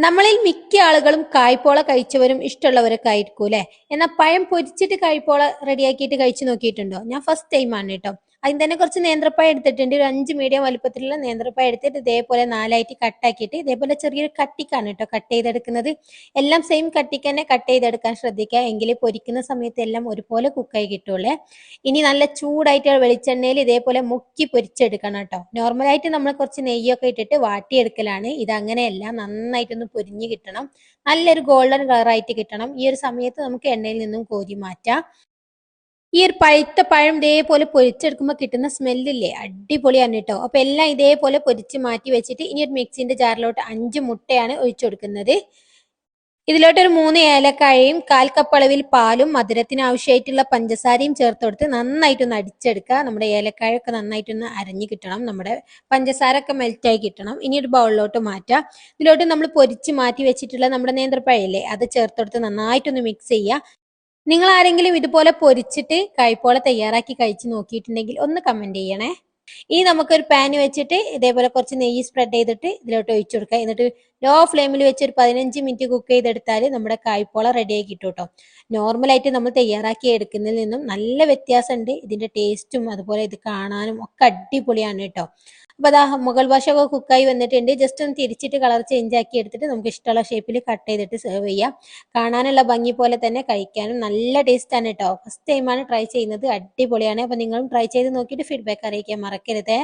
നമ്മളിൽ മിക്ക ആളുകളും കായ്പോള കഴിച്ചവരും ഇഷ്ടമുള്ളവരൊക്കെ ആയിരിക്കും അല്ലെ എന്നാൽ പഴം പൊരിച്ചിട്ട് കായ്പോള റെഡിയാക്കിയിട്ട് കഴിച്ചു നോക്കിയിട്ടുണ്ടോ? ഞാൻ ഫസ്റ്റ് ടൈം ആണ് കേട്ടോ. അതിന് തന്നെ കുറച്ച് നേന്ത്രപ്പായ എടുത്തിട്ടുണ്ട്. ഒരു അഞ്ച് മീഡിയം വലുപ്പത്തിലുള്ള നേന്ത്രപ്പായ എടുത്തിട്ട് ഇതേപോലെ നാലായിട്ട് കട്ടാക്കിയിട്ട് ഇതേപോലെ ചെറിയൊരു കട്ടിക്കാണ് കേട്ടോ കട്ട് ചെയ്തെടുക്കുന്നത്. എല്ലാം സെയിം കട്ടിക്ക് തന്നെ കട്ട് ചെയ്തെടുക്കാൻ ശ്രദ്ധിക്കുക. എങ്കിൽ പൊരിക്കുന്ന സമയത്ത് എല്ലാം ഒരുപോലെ കുക്കായി കിട്ടുള്ളേ. ഇനി നല്ല ചൂടായിട്ട് വെളിച്ചെണ്ണയിൽ ഇതേപോലെ മുക്കി പൊരിച്ചെടുക്കണം കേട്ടോ. നോർമലായിട്ട് നമ്മൾ കുറച്ച് നെയ്യൊക്കെ ഇട്ടിട്ട് വാട്ടിയെടുക്കലാണ്. ഇത് അങ്ങനെയല്ല. നന്നായിട്ടൊന്ന് പൊരിഞ്ഞു കിട്ടണം. നല്ലൊരു ഗോൾഡൻ കളറായിട്ട് കിട്ടണം. ഈ ഒരു സമയത്ത് നമുക്ക് എണ്ണയിൽ നിന്നും കോരി മാറ്റാം. ഈ ഒരു പഴുത്ത പഴം ഇതേപോലെ പൊരിച്ചെടുക്കുമ്പോൾ കിട്ടുന്ന സ്മെല്ലില്ലേ അടിപൊളിയാണ് കേട്ടോ. അപ്പൊ എല്ലാം ഇതേപോലെ പൊരിച്ച് മാറ്റി വെച്ചിട്ട് ഇനി ഒരു മിക്സിന്റെ ജാറിലോട്ട് അഞ്ച് മുട്ടയാണ് ഒഴിച്ചു കൊടുക്കുന്നത്. ഇതിലോട്ട് ഒരു മൂന്ന് ഏലക്കായയും കാൽ കപ്പ് അളവിൽ പാലും മധുരത്തിന് ആവശ്യമായിട്ടുള്ള പഞ്ചസാരയും ചേർത്ത് കൊടുത്ത് നന്നായിട്ടൊന്ന് അടിച്ചെടുക്കുക. നമ്മുടെ ഏലക്കായൊക്കെ നന്നായിട്ടൊന്ന് അരഞ്ഞു കിട്ടണം. നമ്മുടെ പഞ്ചസാര ഒക്കെ മെൽറ്റായി കിട്ടണം. ഇനി ഒരു ബൗളിലോട്ട് മാറ്റാം. ഇതിലോട്ട് നമ്മൾ പൊരിച്ച് മാറ്റി വെച്ചിട്ടുള്ള നമ്മുടെ നേന്ത്രപ്പഴയില്ലേ അത് ചേർത്ത് കൊടുത്ത് നന്നായിട്ടൊന്ന് മിക്സ് ചെയ്യുക. നിങ്ങൾ ആരെങ്കിലും ഇതുപോലെ പൊരിച്ചിട്ട് കൈപ്പോള തയ്യാറാക്കി കഴിച്ച് നോക്കിയിട്ടുണ്ടെങ്കിൽ ഒന്ന് കമന്റ് ചെയ്യണേ. ഇനി നമുക്കൊരു പാൻ വെച്ചിട്ട് ഇതേപോലെ കുറച്ച് നെയ്യ് സ്പ്രെഡ് ചെയ്തിട്ട് ഇതിലോട്ട് ഒഴിച്ചു കൊടുക്കുക. എന്നിട്ട് ലോ ഫ്ലെയിമിൽ വെച്ച് ഒരു പതിനഞ്ച് മിനിറ്റ് കുക്ക് ചെയ്തെടുത്താൽ നമ്മുടെ കായ്പോള റെഡിയായി കിട്ടും കേട്ടോ നോർമലായിട്ട് നമ്മൾ തയ്യാറാക്കി എടുക്കുന്നതിൽ നിന്നും നല്ല വ്യത്യാസമുണ്ട് ഇതിന്റെ ടേസ്റ്റും അതുപോലെ ഇത് കാണാനും ഒക്കെ അടിപൊളിയാണ് കേട്ടോ. അപ്പോൾ അതാ മുഗൾ ഭാഷയൊക്കെ കുക്കായി വന്നിട്ടുണ്ട്. ജസ്റ്റ് ഒന്ന് തിരിച്ചിട്ട് കളർ ചേഞ്ച് ആക്കി എടുത്തിട്ട് നമുക്ക് ഇഷ്ടമുള്ള ഷേപ്പിൽ കട്ട് ചെയ്തിട്ട് സെർവ് ചെയ്യാം. കാണാനുള്ള ഭംഗി പോലെ തന്നെ കഴിക്കാനും നല്ല ടേസ്റ്റ് ആണ് കേട്ടോ. ഫസ്റ്റ് ടൈമാണ് ട്രൈ ചെയ്യുന്നത്. അടിപൊളിയാണ്. അപ്പോൾ നിങ്ങളും ട്രൈ ചെയ്ത് നോക്കിയിട്ട് ഫീഡ്ബാക്ക് അറിയിക്കാൻ മറക്കരുതേ.